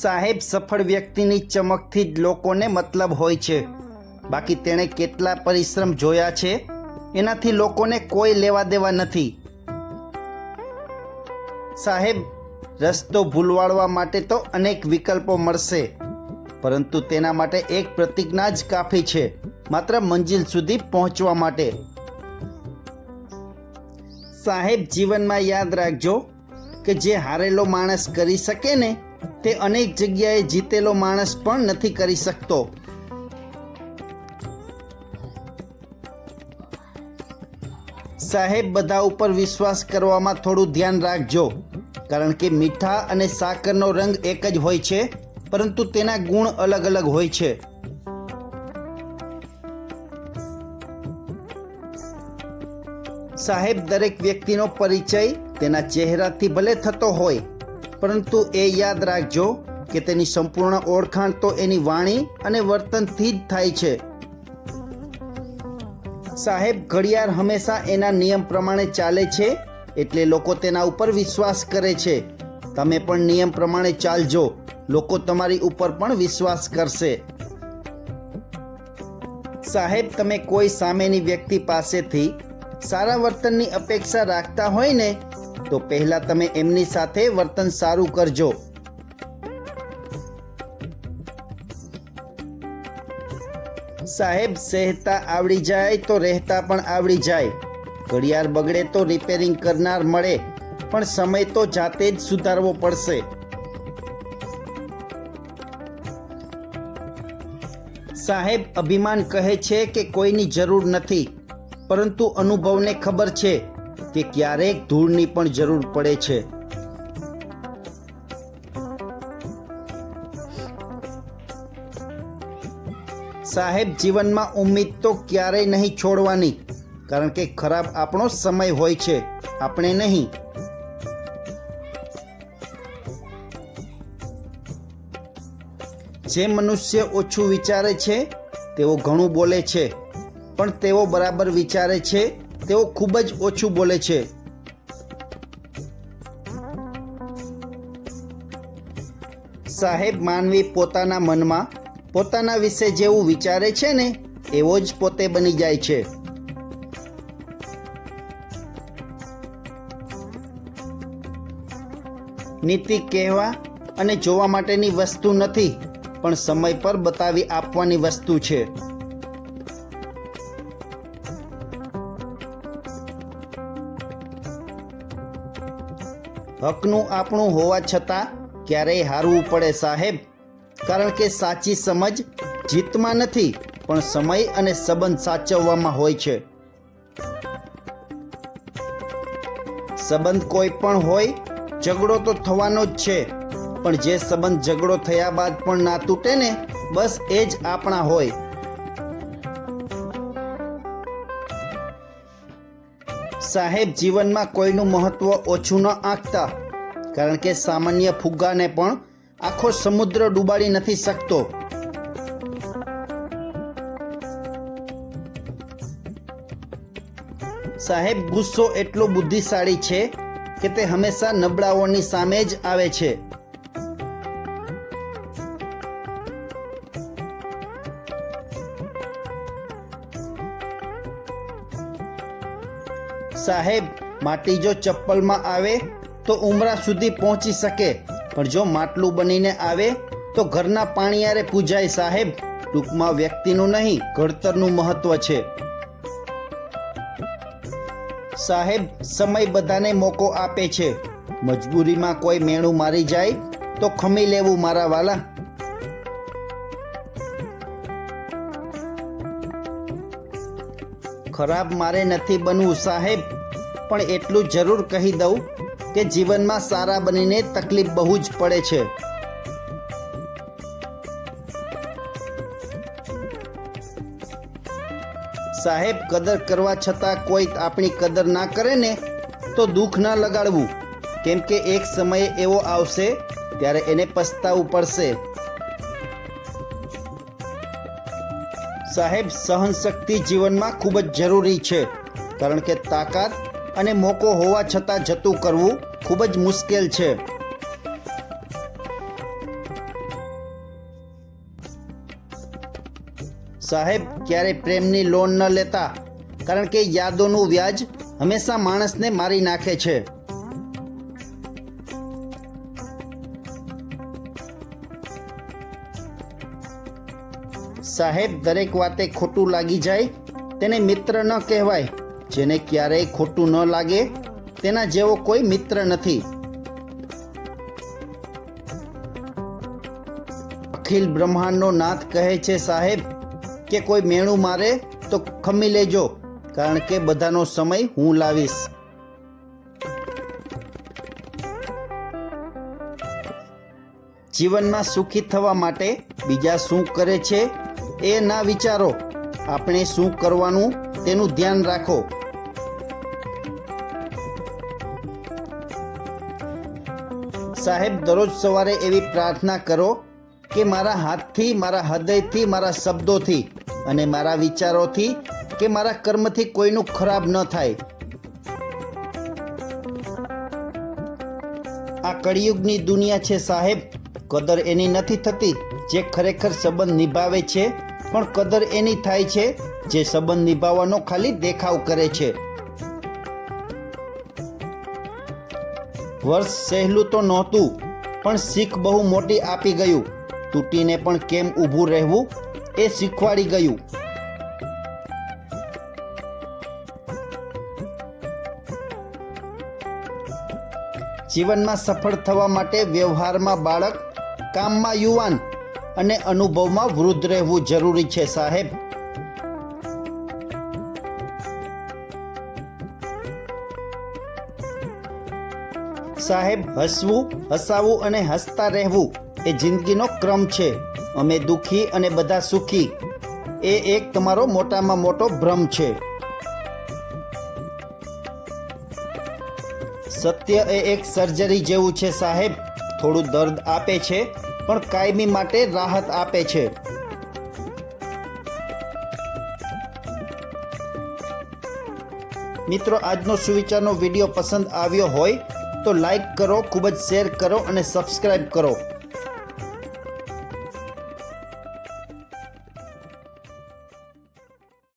સાહેબ, સફળ વ્યક્તિની ચમકથી જ લોકોને મતલબ હોય છે. બાકી તેણે કેટલા પરિશ્રમ જોયા છે? એનાથી લોકોને કોઈ લેવા દેવા નથી. સાહેબ, રસ્તો ભૂલવાડવા માટે તો અનેક વિકલ્પો મળશે, પરંતુ તેના માટે એક પ્રતિજ્ઞા જ કાફી છે, માત્ર મંજિલ સુધી પહોંચવા માટે. સાહેબ, જીવનમાં યાદ રાખજો કે જે હારેલો માણસ કરી શકે ને તે અનેક જગ્યાએ જીતેલો માણસ પણ નથી કરી શકતો. સાહેબ, બધા ઉપર વિશ્વાસ કરવામાં થોડું ધ્યાન રાખજો. કારણ કે મીઠા અને સાકરનો રંગ એક જ હોય છે, પરંતુ તેના ગુણ અલગ અલગ હોય છે. સાહેબ, દરેક વ્યક્તિનો પરિચય તેના ચહેરાથી ભલે થતો હોય પરંતુ એ યાદ રાખજો કે તેની સંપૂર્ણ ઓળખાણ તો એની વાણી અને વર્તનથી જ થાય છે. સાહેબ, ઘડિયાળ હંમેશા એના નિયમ પ્રમાણે ચાલે છે એટલે લોકો તેના ઉપર વિશ્વાસ કરે છે. તમે પણ નિયમ પ્રમાણે ચાલજો. લોકો તમારી ઉપર પણ વિશ્વાસ કરશે. સાહેબ, તમે કોઈ સામેની વ્યક્તિ પાસેથી સારા વર્તનની અપેક્ષા રાખતા હોય ને તો પહેલા તમે એમની સાથે વર્તન સારું કરજો. સાહેબ, સહેતા આવડી જાય તો રહેતા પણ આવડી જાય. ઘડિયાળ બગડે તો રિપેરિંગ કરનાર મળે, પણ સમય તો જાતે જ સુધારવો પડશે. સાહેબ, અભિમાન કહે છે કે કોઈની જરૂર નથી, પરંતુ અનુભવને ખબર છે. કે ક્યારેક ધૂળની પણ જરૂર પડે છે. સાહેબ, જીવનમાં ઉમ્મીદ તો ક્યારેય નહીં છોડવાની, કારણ કે ખરાબ આપણો સમય હોય છે, આપણે નહીં. જે મનુષ્ય ઓછું વિચારે છે, તેઓ ઘણું બોલે છે, પણ તેઓ બરાબર વિચારે છે તેઓ ખૂબ જ ઓછું બોલે છે. સાહેબ માનવી પોતાના મનમાં પોતાના વિશે જેવું વિચારે છે ને, એવો જ પોતે બની જાય છે. નીતિ કહેવા અને જોવા માટેની વસ્તુ નથી, પણ સમય પર બતાવી આપવાની વસ્તુ છે. હકનું આપણું હોવા છતાં ક્યારેય હારવું પડે સાહેબ. કારણ કે સાચી સમજ જીતમાં નથી, પણ સમય અને સંબંધ સાચવવામાં હોય છે. સંબંધ કોઈ પણ હોય, ઝઘડો તો થવાનો જ છે. પણ જે સંબંધ ઝઘડો થયા બાદ પણ ના તૂટે ને, બસ એ જ આપણા હોય. સાહેબ, જીવનમાં કોઈનું મહત્વ ઓછું ન આંકતા. કારણ કે સામાન્ય ફુગ્ગાને પણ આખો સમુદ્ર ડૂબાડી નથી શકતો. સાહેબ, ગુસ્સો એટલો બુદ્ધિશાળી છે કે તે હંમેશા નબળાઓની સામે જ આવે છે. સાહેબ, માટી જો ચપ્પલમાં આવે તો ઉમરા સુધી પહોંચી શકે. પણ જો માટલું બનીને આવે તો ઘરના પાણીયારે પૂજાય સાહેબ. ટૂંકમાં વ્યક્તિનું નહીં, ઘડતરનું મહત્વ છે. સાહેબ, સમય બધાને મોકો આપે છે. મજબૂરીમાં કોઈ મેણું મારી જાય તો ખમી લેવું મારા વાલા. ખરાબ મારે નથી બનવું સાહેબ, પણ એટલું જરૂર કહી દઉં કે જીવનમાં સારા બનીને તકલીફ બહુ જ પડે છે. સાહેબ, કદર કરવા છતાં કોઈ આપણી કદર ના કરે ને, તો દુઃખ ના લગાડવું. કેમ કે એક સમયે એવો આવશે, ત્યારે એને પસ્તાવું પડશે. સાહેબ, સહનશક્તિ જીવનમાં ખૂબ જ જરૂરી છે. કારણ કે તાકાત અને મોકો હોવા છતાં જતું કરવું ખૂબ જ મુશ્કેલ છે. સાહેબ ક્યારેય પ્રેમની લોન ન લેતા? કારણ કે યાદોનું વ્યાજ હંમેશા માણસને મારી નાખે છે. સાહેબ, દરેક વાતે ખોટું લાગી જાય. તેને મિત્ર ન કહેવાય. જેને ક્યારેય ખોટું ન લાગે, તેના જેવો કોઈ મિત્ર નથી. અખિલ બ્રહ્માંડનો નાથ કહે છે, સાહેબ, કે કોઈ મેણું મારે તો ખમી લેજો, કારણ કે બધાનો સમય હું લાવીશ. જીવનમાં સુખી થવા માટે બીજા શું કરે છે? એ ના વિચારો. આપણે શું કરવાનું તેનું ધ્યાન રાખો. સાહેબ, દરરોજ સવારે એવી પ્રાર્થના કરો કે મારા હાથથી, મારા હૃદયથી, મારા શબ્દોથી અને મારા વિચારોથી કે મારા કર્મથી કોઈનું ખરાબ ન થાય. આ કળિયુગની દુનિયા છે સાહેબ. કદર એની નથી થતી, જે ખરેખર સંબંધ નિભાવે છે પણ કદર એની થાય છે, જે સંબંધ નિભાવવાનો ખાલી દેખાવ કરે છે. વર્ષ સહેલું તો નહોતું, પણ શીખ બહુ મોટી આપી ગયું. તૂટીને પણ કેમ ઊભું રહેવું? એ શીખવાડી ગયું. જીવનમાં સફળ થવા માટે વ્યવહારમાં બાળક, કામમાં યુવાન અને અનુભવમાં વૃદ્ધ રહેવું જરૂરી છે, સાહેબ. સાહેબ, હસવું, હસાવું અને હસતા રહેવું એ જિંદગીનો ક્રમ છે. અમે દુઃખી અને બધા સુખી. એ એક તમારો મોટામાં મોટો ભ્રમ છે. સત્ય એ એક સર્જરી જેવું છે, સાહેબ. થોડું દર્દ આપે છે પણ કાયમી માટે રાહત આપે છે. મિત્રો, આજનો સુવિચારનો વીડિયો પસંદ આવ્યો હોય તો લાઈક કરો, ખૂબ જ શેર કરો અને સબસ્ક્રાઈબ કરો.